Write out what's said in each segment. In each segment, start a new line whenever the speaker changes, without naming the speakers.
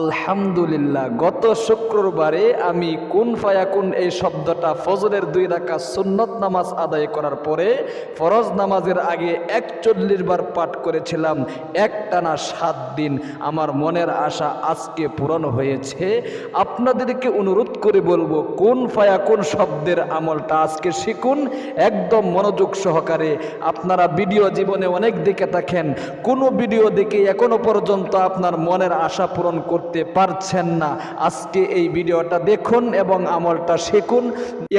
আলহামদুলিল্লাহ, গত শুক্রবারে আমি কুন ফায়াকুন এই শব্দটা ফজরের দুই রাখা সুন্নত নামাজ আদায় করার পরে ফরজ নামাজের আগে একচল্লিশ বার পাঠ করেছিলাম, একটানা সাত দিন। আমার মনের আশা আজকে পূরণ হয়েছে। আপনাদেরকে অনুরোধ করে বলব, কোন ফায়াকুন শব্দের আমলটা আজকে শিখুন, একদম মনোযোগ সহকারে। আপনারা ভিডিও জীবনে অনেক দেখে থাকেন, কোনো ভিডিও দেখে এখনও পর্যন্ত আপনার মনের আশা পূরণ করতে পারছেন না। আজকে এই ভিডিওটা দেখুন এবং আমলটা শিখুন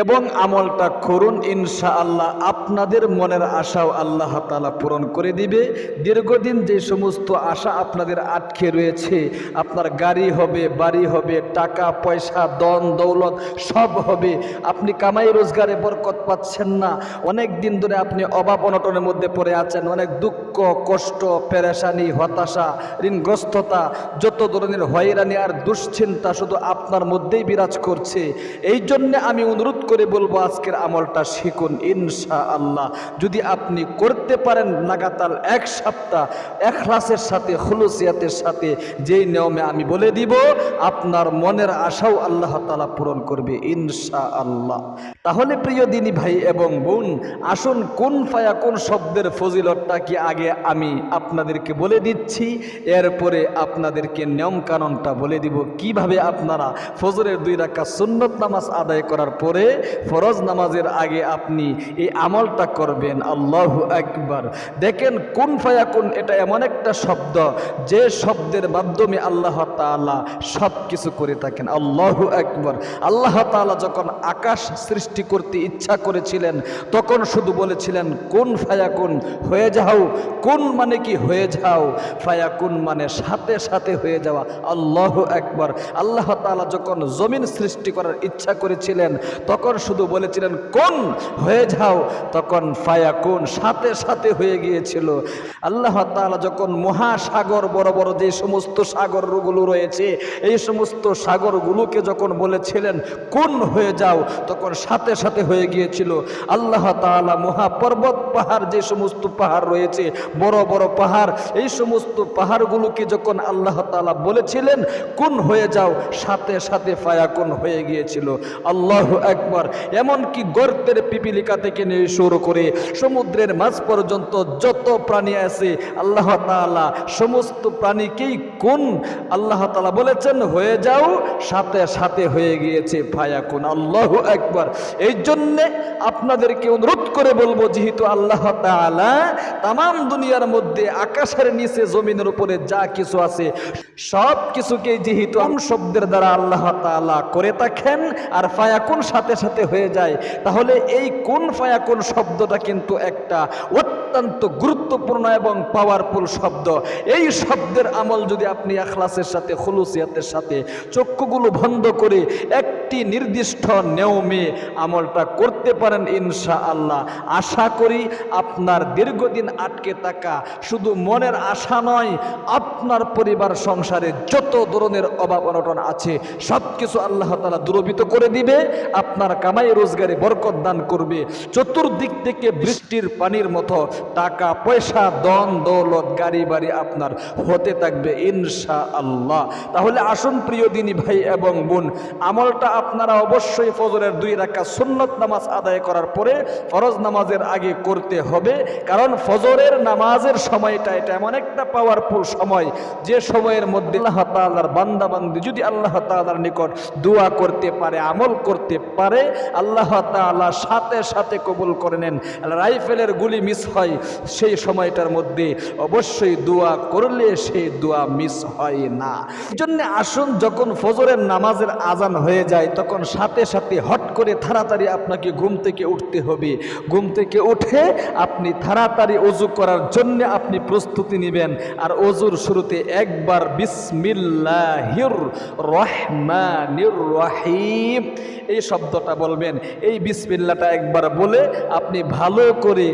এবং আমলটা করুন। ইনশা আল্লাহ আপনাদের মনের আশাও আল্লাহ তালা পূরণ করে দিবে। দীর্ঘদিন যে সমস্ত আশা আপনাদের আটকে রয়েছে, আপনার গাড়ি হবে, বাড়ি হবে, টাকা, পয়সা দন দৌলত সব হবে। আপনি কামাই রোজগারে বরকত পাচ্ছেন না। অনেক দিন ধরে আপনি অভাব অনটনের মধ্যে পড়ে আছেন। অনেক দুঃখ, কষ্ট, পেরেশানি, হতাশা, ঋণগ্রস্ততা, যত ধরনের হয়রানি আর দুশ্চিন্তা শুধু আপনার মধ্যেই বিরাজ করছে। এই জন্যে আমি অনুরোধ করে বলব, আজকের আমলটা শিখুন ইনশা আল্লাহ যদি আপনি করতে পারেন লাগাতার এক সপ্তাহ, এখলাসের সাথে, খুলুসিয়াতের সাথে, যেই নিয়মে আমি বলে দিব, আপনার মনের আশাও আল্লাহ তালা পূরণ করবে ইনশা আল্লাহ তাহলে প্রিয় দিনী ভাই এবং বোন, আসুন কোন ফায়া, কোন শব্দের ফজিলতটা কি আগে আমি আপনাদেরকে বলে দিচ্ছি, এরপরে আপনাদেরকে নিয়ম কানুনটা বলে দিব, কীভাবে আপনারা ফজরের দুই রাখা সুন্নত নামাজ আদায় করার পরে ফরজ নামাজের আগে আপনি এই আমলটা করবেন? আল্লাহ একবার দেখেন, কোন ফায়া কোন এটা এমন একটা শব্দ, যে শব্দের মাধ্যমে আল্লাহ তাআলা সব কিছু করে থাকেন। আল্লাহ একবার আল্লাহ তাআলা যখন আকাশ সৃষ্টি করতে ইচ্ছা করেছিলেন, তখন শুধু বলেছিলেন, কোন ফায়াকুন, হয়ে যাও। কোন মানে কি? হয়ে যাও। ফায়াকুন মানে সাথে সাথে হয়ে যাওয়া। আল্লাহ একবার আল্লাহ তাআলা যখন জমিন সৃষ্টি করার ইচ্ছা করেছিলেন, তখন শুধু বলেছিলেন, কোন? হয়ে যাও। তখন ফায়া কোন সাথে সাথে হয়ে গিয়েছিল। আল্লাহ তাআলা যখন মহাসাগর, বড় বড় যে সমস্ত সাগরগুলো রয়েছে, এই সমস্ত সাগরগুলোকে যখন বলেছিলেন, কোন? হয়ে যাও, তখন সাথে সাথে হয়ে গিয়েছিল। আল্লাহ তাআলা মহাপর্বত পাহাড়, যে সমস্ত পাহাড় রয়েছে, বড় বড় পাহাড়, এই সমস্ত পাহাড়গুলোকে যখন আল্লাহ তাআলা বলেছিলেন, কোন হয়ে যাও? সাথে সাথে ফায়া কোন হয়ে গিয়েছিল। আল্লাহ একবার এমনকি গর্তের পিপিলিকা থেকে নিয়ে শুরু করে সমুদ্রের মাঝ পর্যন্ত যত প্রাণী আছে, আল্লাহ তাআলা সমস্ত প্রাণীকেই কোন, আল্লাহ তাআলা বলেছেন, হয়ে যাও। সাথে সাথে হয়ে গিয়েছে ফায়া কোন আল্লাহ একবার এই জন্যে আপনাদেরকে অনুরোধ করে বলব, যেহেতু আল্লাহ তাআলা তাম দুনিয়ার মধ্যে আকাশের নিচে জমিনের উপরে যা কিছু আছে, সব কিছুকে যেহেতু আম শব্দের দ্বারা আল্লাহ তালা করে থাকেন আর ফায়াকুন সাথে সাথে হয়ে যায়, তাহলে এই কোন ফায়াকুন শব্দটা কিন্তু একটা অত্যন্ত গুরুত্বপূর্ণ এবং পাওয়ারফুল শব্দ। এই শব্দের আমল যদি আপনি আখলাসের সাথে, খুলুসিয়াতের সাথে, চক্ষুগুলো বন্ধ করে একটি নির্দিষ্ট নিয়মে আমলটা করতে পারেন ইনশা আল্লাহ আশা করি আপনার দীর্ঘদিন আটকে থাকা শুধু মনের আশা নয়, আপনার পরিবার, সংসারে যত ধরনের অভাব অনটন আছে সব কিছু আল্লাহ তালা দূরবিত করে দিবে, আপনার কামাই রোজগারে বরকত দান করবে। চতুর্দিক থেকে বৃষ্টির পানির মতো টাকা, পয়সা দন দৌলত, গাড়ি বাড়ি আপনার হতে থাকবে ইনশা আল্লাহ তাহলে আসুন প্রিয় দিনী ভাই এবং বোন, আমলটা আপনারা অবশ্যই ফজরের দুই রাখা সুন্নত নামাজ আদায় করার পরে ফরজ নামাজের আগে করতে হবে। কারণ ফজরের নামাজের সময়টা এটা এমন একটা পাওয়ারফুল সময়। যে সময়ের মধ্যে আল্লাহ তাআলার বান্দা বান্দি যদি আল্লাহ তাআলার নিকট দোয়া করতে পারে, আমল করতে পারে, আল্লাহ তাআলা সাথে সাথে কবুল করে নেন। রাইফেলের গুলি মিস হয় সেই সময়টার মধ্যে অবশ্যই দোয়া করলে সেই দোয়া মিস হয় না। এই জন্য আসুন, যখন ফজরের নামাজের আজান হয়ে যায়, তখন সাথে সাথে হট করে তাড়াতাড়ি আপনাকে ঘুম থেকে উঠতে হবে। ঘুম থেকে উঠে আপনি তাড়াতাড়ি অজু করার জন্য আপনি প্রস্তুতি নেবেন। আর অজুর শুরুতে একবার বিসমিল্লাহির রহমানির রহিম এই শব্দটা বলবেন। এই বিসমিল্লাটা একবার বলে আপনি ভালো করে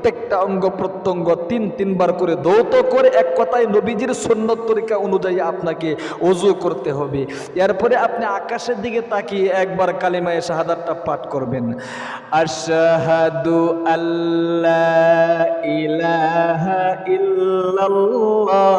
প্রত্যেকটা অঙ্গ প্রত্যঙ্গ তিন তিনবার করে দৌত করে এক কথায় নবীজির সন্ন্যত তরিকা অনুযায়ী আপনাকে অজু করতে হবে। এরপরে আপনি আকাশের দিকে তাকিয়ে একবার কালিমায়ে শাহাদাতটা পাঠ করবেন। আশহাদু আল্লাহ ইলাহা ইল্লাল্লাহু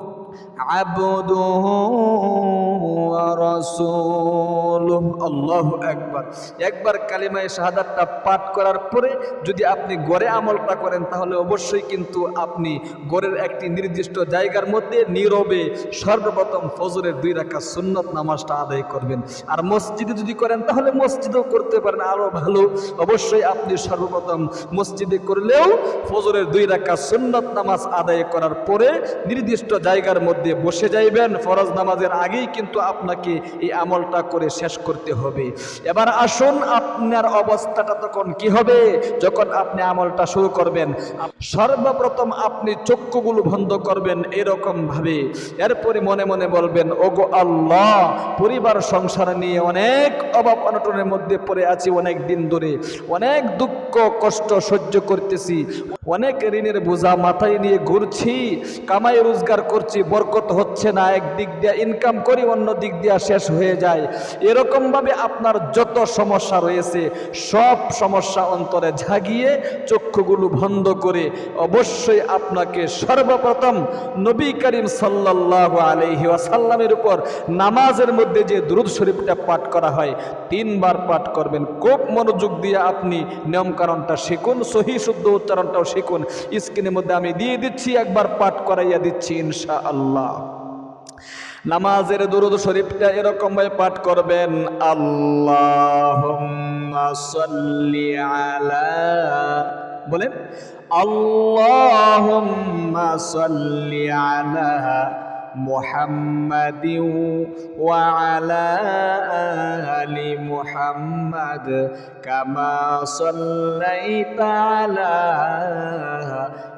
আল্লাহ একবার একবার কালিমায় শাহাদাতটা পাঠ করার পরে যদি আপনি গড়ে আমলটা করেন, তাহলে অবশ্যই কিন্তু আপনি গড়ের একটি নির্দিষ্ট জায়গার মধ্যে নীরবে সর্বপ্রথম ফজরের দুই রাখা সুন্নত নামাজটা আদায় করবেন। আর মসজিদে যদি করেন, তাহলে মসজিদও করতে পারেন আরও ভালো। অবশ্যই আপনি সর্বপ্রথম মসজিদে করলেও ফজরের দুই রাখা সুন্নত নামাজ আদায় করার পরে নির্দিষ্ট জায়গার মধ্যে বসে যাইবেন, ফরজ নামাজের আগেই কিন্তু আপনাকে এই আমলটা করে শেষ করতে হবে। এবার আসুন, আপনার অবস্থাটা তখন কি হবে? যখন আপনি আমলটা শুরু করবেন, সর্বপ্রথম আপনি চক্ষুগুলো বন্ধ করবেন এরকম ভাবে এরপরে মনে মনে বলবেন, ওগো আল্লাহ, পরিবার সংসার নিয়ে অনেক অভাব অনটনের মধ্যে পড়ে আছি অনেক দিন ধরে। অনেক দুঃখ, কষ্ট সহ্য করতেছি। অনেক ঋণের বোঝা মাথায় নিয়ে ঘুরছি, কামাই রোজগার করছি বরকত হচ্ছে না, এক দিক দিয়ে ইনকাম করি, অন্য দিক দিয়ে শেষ হয়ে যায়। এরকমভাবে আপনার যত সমস্যা রয়েছে, সব সমস্যা অন্তরে ঝাগিয়ে চক্ষুগুলো বন্ধ করে অবশ্যই আপনাকে সর্বপ্রথম নবী করিম আলাইহি ওয়াসাল্লামের উপর নামাজের মধ্যে যে দুরুদ শরীফটা পাঠ করা হয়, তিনবার পাঠ করবেন। খুব মনোযোগ দিয়ে আপনি নিয়মকানুনটা শিখুন সহি শুদ্ধ উচ্চারণটাও শিখুন। স্ক্রিনের মধ্যে আমি দিয়ে দিচ্ছি, একবার পাঠ করাইয়া দিচ্ছি ইনশা আল্লাহ নামাজের দুরুদ শরীফটা এরকম ভাবে পাঠ করবেন আল্লাহুম্মা সাল্লি আলা বলেন আল্লাহুম্মা সাল্লি আলা محمد وعلى آل محمد كما صليت على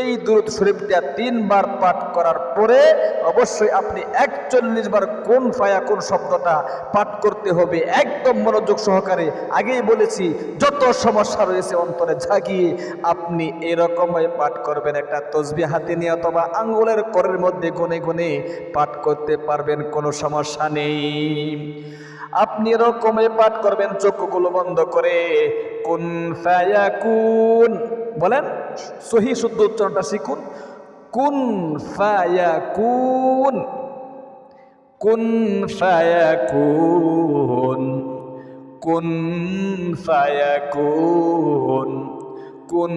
এই দুরুদ শরীফটা তিনবার পাঠ করার পরে অবশ্যই আপনি একচল্লিশ বার কোন ফায়া কোন শব্দটা পাঠ করতে হবে একদম মনোযোগ সহকারে। আগেই বলেছি, যত সমস্যা রয়েছে অন্তরে ঝাঁকিয়ে আপনি এরকমভাবে পাঠ করবেন। একটা তসবি হাতে নিয়ে অথবা আঙ্গুলের করের মধ্যে গনে গনে পাঠ করতে পারবেন, কোনো সমস্যা নেই। আপনি এরকমে পাঠ করবেন, চক্ষুগুলো বন্ধ করে। কোন ফায়াকুন, বলেন, সহি শুদ্ধ উচ্চারণটা শিখুন। কুন ফায়াকুন কুন ফায়াকুন কুন ফায়াকুন। কুন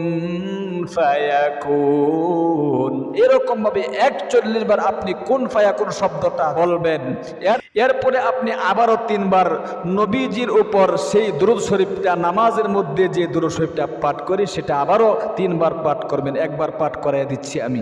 ফায়াকুন। এরকম ভাবে একচল্লিশ বার আপনি কোন ফায়াকুন শব্দটা বলবেন। এর এরপরে আপনি আবারও তিনবার নবীজির উপর সেই দুরুদ শরীফটা, নামাজের মধ্যে যে দুরুদ শরীফটা পাঠ করি, সেটা আবারও তিনবার পাঠ করবেন। একবার পাঠ করাই দিচ্ছি আমি।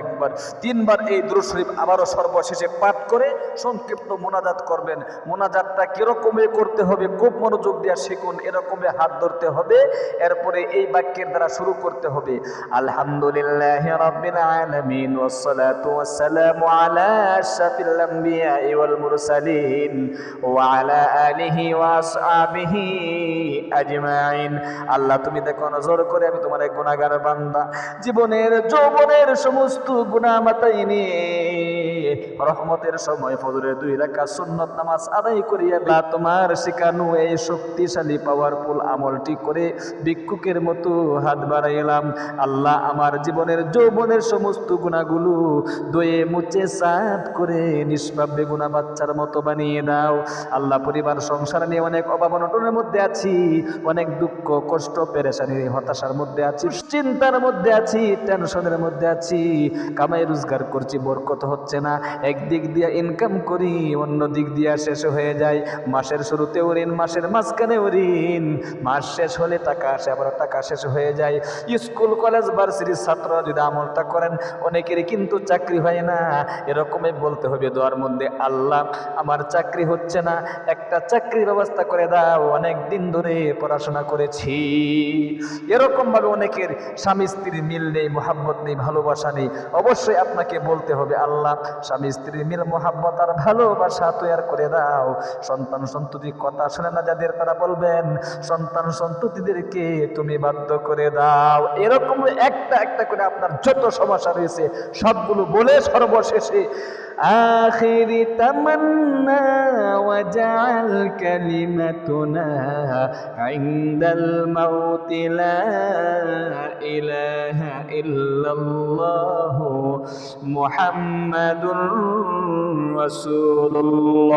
একবার তিনবার এই দ্রু শরীফ আবারও সর্বশেষে পাঠ করে সংক্ষিপ্ত মোনাজাত করবেন। মোনাজাতটা কীরকমে করতে হবে, খুব মনোযোগ দেওয়া শিখুন, এরকমে হাত ধরতে হবে, এরপরে এই বাক্যের দ্বারা শুরু করতে হবে। আলহামদুলিল্লাহ রব্বিল আলামিন, ওয়াসসালাতু ওয়াসসালামু আলা আশরাফিল আমবিয়া ওয়াল মুরসালিন, ওয়া আলা আলিহি ওয়া আসহাবিহি আজমাইন। আল্লাহ, তুমি দেখো নজর করে আমি তোমার গুনাহগার বান্দা। জীবনের যৌব যৌবনের সমস্ত গুণামাতাই নিয়ে রহমতের সময় ফজরের দুই রাখা সুন্নত নামাজ আদায় করিয়া বা তোমার শেখানো এই শক্তিশালী পাওয়ারফুল আমলটি করে ভিক্ষুকের মতো হাত বাড়াইলাম। আল্লাহ আমার জীবনের যৌবনের সমস্ত গুণাগুলো দয়ে মুচে সাফ করে নিষ্পাপ বেগুনা বাচ্চার মতো বানিয়ে দাও। আল্লাহ পরিবার, সংসার নিয়ে অনেক অভাব অনটনের মধ্যে আছি, অনেক দুঃখ, কষ্ট, পেরেশানি, হতাশার মধ্যে আছি চিন্তার মধ্যে আছি টেনশনের মধ্যে আছি। কামাই রোজগার করছি, বরকত হচ্ছে না। একদিক দিয়ে ইনকাম করি, অন্য দিক দিয়ে শেষ হয়ে যায়। মাসের শুরুতেও ঋণ, মাসের মাঝখানেও ঋণ। মাস শেষ হলে টাকা আসে আবার টাকা শেষ হয়ে যায়। স্কুল, কলেজ ভার্সিটির ছাত্র যদি আমলটা করেন, অনেকেরই কিন্তু চাকরি হয় না। এরকমই বলতে হবে দোয়ার মধ্যে, আল্লাহ, আমার চাকরি হচ্ছে না। একটা চাকরির ব্যবস্থা করে দাও। অনেক দিন ধরে পড়াশোনা করেছি। এরকমভাবে অনেকের স্বামী স্ত্রীর মিল নেই মোহাব্বত নেই, ভালোবাসা নেই। অবশ্যই আপনাকে বলতে হবে, আল্লাহ স্বামী স্ত্রীর মিল, মোহাব্বত আর ভালোবাসা তৈরি করে দাও। সন্তান সন্ততি কথা শুনে না যাদের তারা বলবেন, সন্তান সন্ততিদেরকে তুমি বাধ্য করে দাও। এরকম একটা একটা করে আপনার যত সমস্যা রয়েছে, সবগুলো বলে সর্বশেষে, আখিরি তামান্না লা ইলাহা ইল্লাল্লাহ মুহাম্মাদুর রাসূলুল্লাহ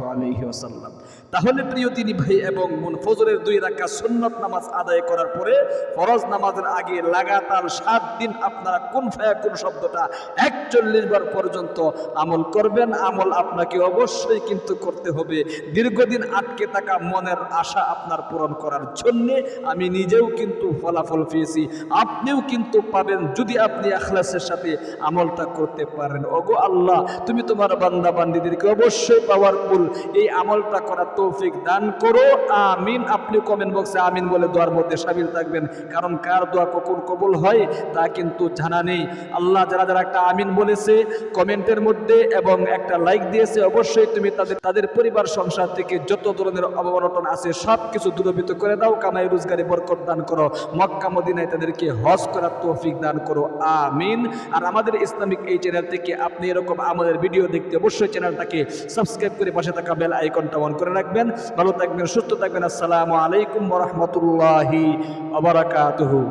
ওয়াসাল্লাম। তাহলে প্রিয় তিনি ভাই এবং বোন, ফজরের দুই রাকাত সুন্নত নামাজ আদায় করার পরে ফরজ নামাজের আগে লাগাতার সাত দিন আপনারা কোন ফায়া কোন শব্দটা একচল্লিশ বার পর্যন্ত আমল করবেন। আমল আপনাকে অবশ্যই কিন্তু করতে হবে। দীর্ঘদিন আটকে থাকা মনের আশা আপনার পূরণ করার জন্যে আমি নিজেও কিন্তু ফলাফল পেয়েছি। আপনিও কিন্তু পাবেন যদি আপনি আখলাসের সাথে আমলটা করতে পারেন। ওগো আল্লাহ, তুমি তোমার বান্দা বান্দিদেরকে অবশ্যই পাওয়ারফুল এই আমলটা করার তৌফিক দান করো। আমিন। আপনি কমেন্ট বক্সে আমিন বলে দোয়ার মধ্যে সামিল থাকবেন। কারণ কার দোয়া কখন কবুল হয়, তা কিন্তু জানা নেই। আল্লাহ যারা যারা একটা আমিন বলেছে কমেন্টের মধ্যে এবং একটা লাইক দিয়েছে, অবশ্যই তুমি তাদের তাদের পরিবার, সংসার থেকে যত ধরনের অবনটন আছে সব কিছু দূরীভূত করে দাও। কামাই, রোজগারে, বরকত দান করো। মক্কা, মদিনায় তাদেরকে হজ করার তৌফিক দান করো। আমিন। আর আমাদের ইসলামিক এই চ্যানেল থেকে আপনি এরকম আমাদের ভিডিও দেখতে অবশ্যই চ্যানেলটাকে সাবস্ক্রাইব করে পাশে থাকা বেল আইকনটা অন করে রাখবেন। ভালো থাকবেন সুস্থ থাকবেন। আসসালামু আলাইকুম রহমতুল্লাহি আবরাকাতুহু